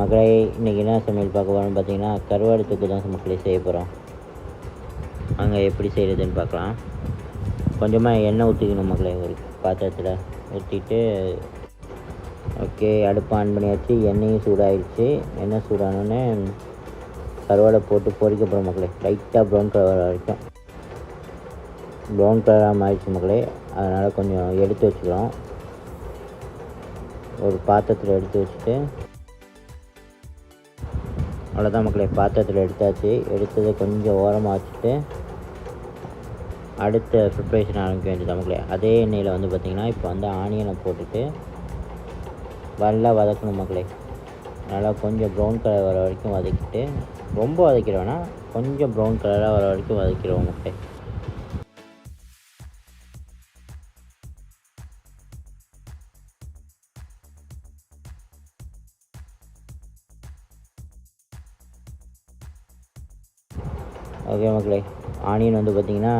மக்களை இன்றைக்கி என்ன சமையல் பார்க்க போகிறோம்னு பார்த்தீங்கன்னா கருவாடு தொக்கு தான் மக்களே செய்ய போகிறோம் அங்கே எப்படி செய்கிறதுன்னு பார்க்கலாம். கொஞ்சமாக எண்ணெய் ஊற்றிக்கணும் மக்களை ஒரு பாத்திரத்தில் ஊற்றிட்டு ஓகே அடுப்பு ஆன் பண்ணியாச்சு எண்ணெயும் சூடாயிடுச்சு எண்ணெய் சூடானோடனே கருவாடை போட்டு பொறிக்க போகிறோம் மக்களே. லைட்டாக ப்ரௌன் கலர் வரைக்கும். ப்ரௌன் கலராக மாறிடுச்சு மக்களே. அதனால் கொஞ்சம் எடுத்து வச்சுக்கிறோம். ஒரு பாத்திரத்தில் எடுத்து வச்சுட்டு அவ்வளோதான் மக்களை பாத்திரத்தில் எடுத்தாச்சு. எடுத்ததை கொஞ்சம் ஓரமாக வச்சுட்டு அடுத்த ப்ரிப்ரேஷன் ஆரம்பிக்க வேண்டியது மக்களே. அதே எண்ணெயில் வந்து பார்த்திங்கன்னா இப்போ வந்து ஆனியனை போட்டுட்டு நல்லா வதக்கணும் மக்களே. நல்லா கொஞ்சம் ப்ரௌன் கலர் வர வரைக்கும் வதக்கிட்டு ரொம்ப வதக்கிட கொஞ்சம் ப்ரௌன் கலராக வர வரைக்கும் வதக்கிடுவோம் மக்களே. ஓகே மக்களே ஆனியன் வந்து பார்த்திங்கன்னா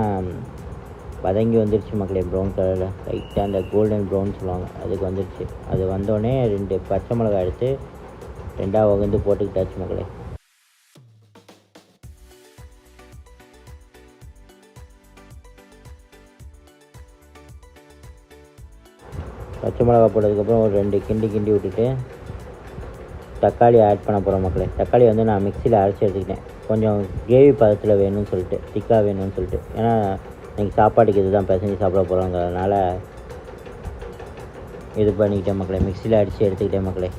வதங்கி வந்துருச்சு மக்களே ப்ரௌன் கலரில் லைட்டாக அந்த கோல்டன் ப்ரௌன் சொல்லுவாங்க அதுக்கு வந்துருச்சு. அது வந்தோடனே ரெண்டு பச்சை மிளகாய் எடுத்து ரெண்டாக வகுந்து போட்டுக்கிட்டாச்சு மக்களே. பச்சை மிளகாய் போட்டதுக்கப்புறம் ஒரு ரெண்டு கிண்டி கிண்டி விட்டுட்டு தக்காளி ஆட் பண்ண போகிறோம் மக்களே. தக்காளி வந்து நான் மிக்சியில் அரைச்சி எடுத்துக்கிட்டேன். கொஞ்சம் கிரேவி பதத்தில் வேணும்னு சொல்லிட்டு திக்காக வேணும்னு சொல்லிட்டு. ஏன்னா இன்றைக்கி சாப்பாட்டுக்கு இது தான் பிசைஞ்சு சாப்பிட போகிறோங்கிறதுனால இது பண்ணிக்கிட்டேன் மக்களே. மிக்சியில் அடித்து எடுத்துக்கிட்டேன் மக்களே.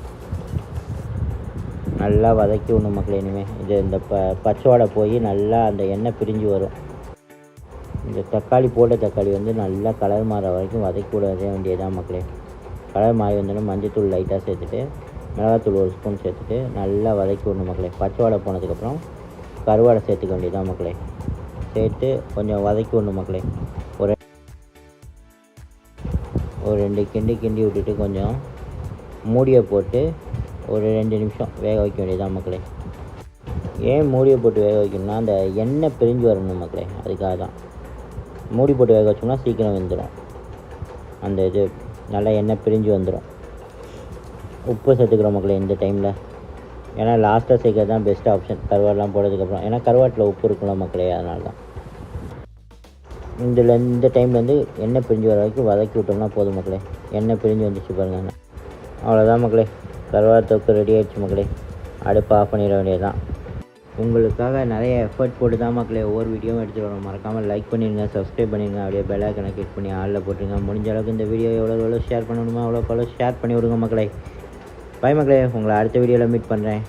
நல்லா வதக்கி விடணும் மக்களே இனிமேல் இது இந்த ப பச்சோடை போய் நல்லா அந்த எண்ணெய் பிரிஞ்சு வரும். இந்த தக்காளி போட்ட தக்காளி வந்து நல்லா கலர் மாற வரைக்கும் வதக்கி விட வேண்டியதான் மக்களே. கலர் மாறி வந்தோடனே மஞ்சத்தூள் லைட்டாக சேர்த்துட்டு மிளகாத்தூள் ஒரு ஸ்பூன் சேர்த்துட்டு நல்லா வதக்கி விடணும் மக்களே. பச்சைவாடை போனதுக்கப்புறம் கருவாடை சேர்த்துக்க வேண்டியதான் மக்களே. சேர்த்து கொஞ்சம் வதக்கி விடணும் மக்களே. ஒரு ஒரு ரெண்டு கிண்டி கிண்டி விட்டுட்டு கொஞ்சம் மூடியை போட்டு ஒரு ரெண்டு நிமிஷம் வேக வைக்க வேண்டியதான் மக்களே. ஏன் மூடியை போட்டு வேக வைக்கணும்னா அந்த எண்ணெய் பிரிஞ்சு வரணும் மக்களே. அதுக்காக தான். மூடி போட்டு வேக வச்சோம்னா சீக்கிரம் வெந்துடும் அந்த இது நல்லா எண்ணெய் பிரிஞ்சு வந்துடும் உப்பு சேர்த்துக்கிறோம் மக்களே இந்த டைமில் ஏன்னா லாஸ்ட்டாக சேர்க்கறது தான் பெஸ்ட் ஆப்ஷன் கருவாடெலாம் போடுறதுக்கப்புறம் ஏன்னா கருவாட்டில் உப்பு இருக்குல்ல மக்களே அதனால தான் இதில் இந்த டைம்லேருந்து எண்ணெய் பிரிஞ்சு வர வரைக்கும் வதக்கி விட்டோம்னா போதும் மக்களே. எண்ணெய் பிரிஞ்சு வந்துச்சு பாருங்கள் அவ்வளோதான் மக்களே. கருவாடு தொக்கு ரெடி ஆகிடுச்சு மக்களே. அடுப்பு ஆஃப் பண்ணிட வேண்டியது தான் உங்களுக்காக நிறைய எஃபர்ட் போட்டு தான் மக்களே ஒவ்வொரு வீடியோவும் எடுத்துகிட்டு வரோம் மறக்காமல் லைக் பண்ணிடுங்க சப்ஸ்கிரைப் பண்ணிடுங்க அப்படியே பெல் ஐக்கனை கிளிக் பண்ணி ஆளில் போட்டுருங்க. முடிஞ்ச அளவுக்கு இந்த வீடியோ எவ்வளோ எவ்வளோ ஷேர் பண்ணணுமோ அவ்வளோக்கு அவ்வளோ ஷேர் பண்ணி விடுங்க மக்களை. பை மக்களே உங்களை அடுத்த வீடியோவில் மீட் பண்ணுறேன்